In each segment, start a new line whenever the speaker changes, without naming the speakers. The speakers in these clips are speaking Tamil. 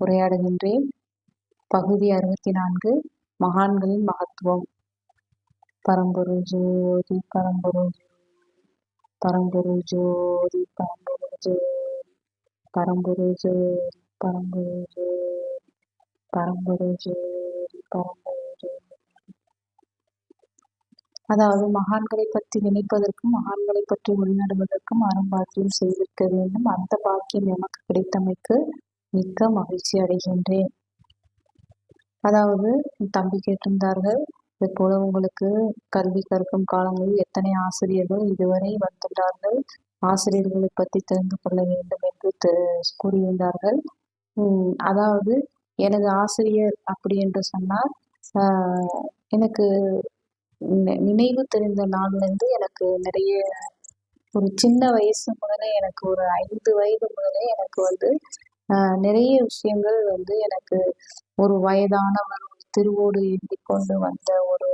உரையாடுகின்றேன் பகுதி அறுபத்தி நான்கு மகான்களின் மகத்துவம். பரம்பொரு ஜோதி பரம்பொரு பரம்பொரு ஜோதி பரம்பொரு ஜோதி பரம்பொருள் ஜோதி பரம்பொரு ஜோதி பரம்பொருள் ஜோதி பரம்பொரு ஜோதி. அதாவது மகான்களை பற்றி நினைப்பதற்கும் மகான்களை பற்றி உள்நடுவதற்கும் அறம்பாக்கியம் செய்திருக்க வேண்டும். அந்த பாக்கியம் எமக்கு கிடைத்தமைக்கு மிக்க மகிழ்ச்சி அடைகின்றேன். அதாவது தம்பி கேட்டிருந்தார்கள் இது போல உங்களுக்கு கல்வி கற்கும் காலங்களில் எத்தனை ஆசிரியர்கள் இதுவரை வந்துள்ளார்கள் ஆசிரியர்களை பற்றி தெரிந்து கொள்ள வேண்டும் என்று கூறியிருந்தார்கள். அதாவது எனது ஆசிரியர் அப்படி என்று சொன்னால் எனக்கு நினைவு தெரிந்த நாள்லேருந்து எனக்கு நிறைய ஒரு சின்ன வயசு முதலே எனக்கு ஒரு ஐந்து வயது முதலே எனக்கு வந்து நிறைய விஷயங்கள் வந்து எனக்கு ஒரு வயதானவர் ஒரு திருவோடு எழுதி கொண்டு வந்த ஒரு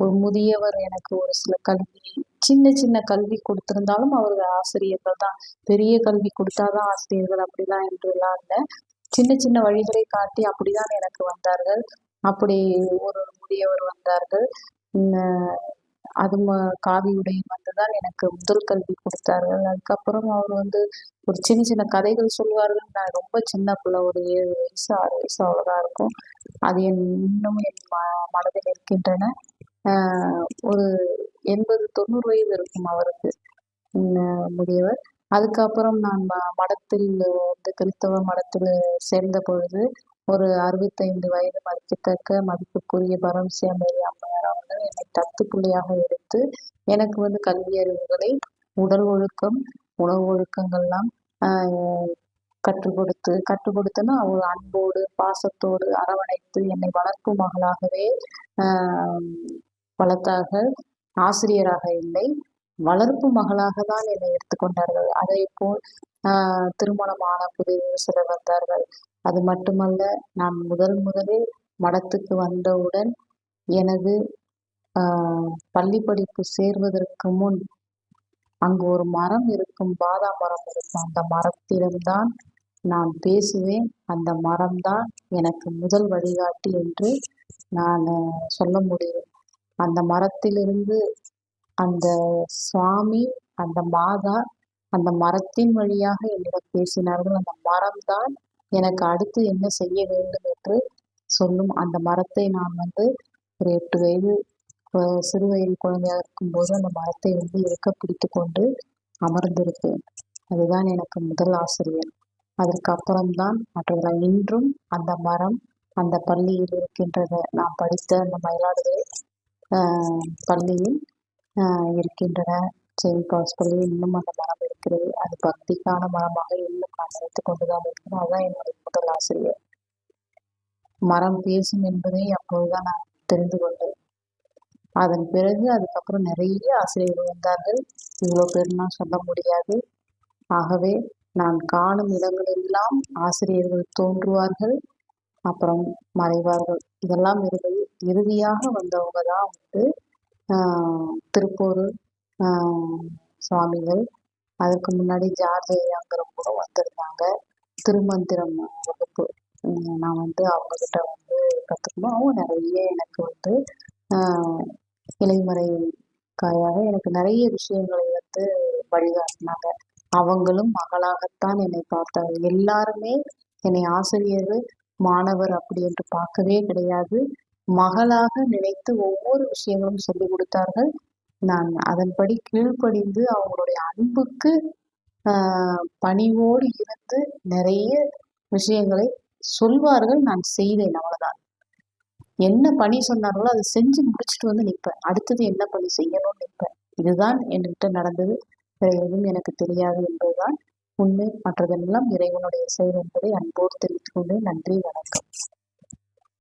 ஒரு முதியவர் எனக்கு ஒரு சில கல்வி சின்ன சின்ன கல்வி கொடுத்திருந்தாலும் அவர்கள் ஆசிரியர்கள் தான். பெரிய கல்வி கொடுத்தாதான் ஆசிரியர்கள் அப்படிலாம் என்றுலாம் இல்லை. சின்ன சின்ன வழிகளை காட்டி அப்படிதான் எனக்கு வந்தார்கள். அப்படி ஒரு முதியவர் வந்தார்கள். அது காவி உடை வந்துதான் எனக்கு முதல் கல்வி கொடுத்தார்கள் அதுக்கப்புறம் அவர் வந்து ஒரு சின்ன சின்ன கதைகள் சொல்லுவார்கள் நான் ரொம்ப சின்ன பிள்ளை ஒரு ஏழு வயசு ஆறு வயசு அவ்வளோதான் இருக்கும். அது என் இன்னும் என் ம மனதில் இருக்கின்றன. ஒரு எண்பது தொண்ணூறு வயது இருக்கும் அவருக்கு முதியவர். அதுக்கப்புறம் நான் மடத்தில் வந்து கிறிஸ்தவ மடத்தில் சேர்ந்த பொழுது ஒரு அறுபத்தைந்து வயது மதிக்கத்தக்க மதிப்புக்குரிய பரமசியாமேரி அம்மையார் அவர்கள் என்னை தத்து புள்ளியாக எடுத்து எனக்கு வந்து கல்வி அறிவுகளை உடல் ஒழுக்கம் உணவு ஒழுக்கங்கள்லாம் கற்றுக் கொடுத்து கற்றுக் கொடுத்தனா அவர் அன்போடு பாசத்தோடு அரவணைத்து என்னை வளர்ப்பு மகளாகவே வளர்த்தார்கள் ஆசிரியராக இல்லை வளர்ப்பு மகளாக தான் என்னை எடுத்துக்கொண்டார்கள் அதே போல் திருமணமான புதிய சிலர் வந்தார்கள். அது மட்டுமல்ல நான் முதல் முதலில் மடத்துக்கு வந்தவுடன் எனது பள்ளி படிப்பு சேர்வதற்கு முன் அங்கு ஒரு மரம் இருக்கும் பாதா மரம் இருக்கும். அந்த மரத்திடம்தான் நான் பேசுவேன். அந்த மரம்தான் எனக்கு முதல் வழிகாட்டி என்று நான் சொல்ல முடியும். அந்த மரத்திலிருந்து அந்த சுவாமி அந்த மாதா அந்த மரத்தின் வழியாக என்னிடம் பேசினார்கள். அந்த மரம்தான் எனக்கு அடுத்து என்ன செய்ய வேண்டும் என்று சொல்லும். அந்த மரத்தை நான் வந்து ஒரு எட்டு வயது சிறு வயது குழந்தையாக இருக்கும்போது அந்த மரத்தை வந்து இருக்க பிடித்து கொண்டு அமர்ந்திருப்பேன். அதுதான் எனக்கு முதல் ஆசிரியர். அதற்கு அப்புறம்தான் மற்றவர்கள் இன்றும் அந்த மரம் அந்த பள்ளியில் இருக்கின்றத நான் படித்த அந்த மயிலாடுதுறை பள்ளியில் இருக்கின்றன. செயின் பாஸ் பள்ளியில் இன்னும் அந்த மரம் இருக்கிறது. அது பக்திக்கான மரமாக இன்னும் நான் நினைத்து கொண்டுதான் இருக்கிறேன். அதுதான் என்னுடைய முதல் ஆசிரியர். மரம் பேசும் என்பதை அப்போதுதான் நான் தெரிந்து கொண்டேன். அதன் பிறகு அதுக்கப்புறம் நிறைய ஆசிரியர்கள் வந்தார்கள். இவ்வளோ பேர்னா சொல்ல முடியாது. ஆகவே நான் காணும் இடங்களெல்லாம் ஆசிரியர்கள் தோன்றுவார்கள். அப்புறம் மறைவார்கள். இதெல்லாம் இருந்தது. இறுதியாக வந்தவங்க தான் வந்து திருப்பூர் சுவாமிகள் அதுக்கு முன்னாடி ஜார்ஜ் கூட வந்திருந்தாங்க. திருமந்திரம் வகுப்பு. நான் வந்து அவங்கக்கிட்ட வந்து கற்றுக்கணும் அவங்க நிறைய எனக்கு வந்து இலைமறை காயாக எனக்கு நிறைய விஷயங்களை வந்து வழிகாட்டினாங்க. அவங்களும் மகளாகத்தான் என்னை பார்த்தாங்க. எல்லாருமே என்னை ஆசிரியர் மாணவர் அப்படி என்று பார்க்கவே கிடையாது. மகளாக நினைத்து ஒவ்வொரு விஷயங்களும் சொல்லிக் கொடுத்தார்கள். நான் அதன்படி கீழ்ப்படிந்து அவங்களுடைய அன்புக்கு பணிவோடு இருந்து நிறைய விஷயங்களை சொல்வார்கள். நான் செய்தேன் அவ்வளவுதான். என்ன பணி சொன்னார்களோ அதை செஞ்சு முடிச்சுட்டு வந்து நிற்பேன். அடுத்தது என்ன பணி செய்யணும்னு நிற்பேன். இதுதான் என்கிட்ட நடந்தது. வேற எதுவும் எனக்கு தெரியாது என்பதுதான் உண்மை. மற்றதெல்லாம் இறைவனுடைய செயல் என்பதை அன்போடு தெரிவித்துக் கொண்டு நன்றி வணக்கம்.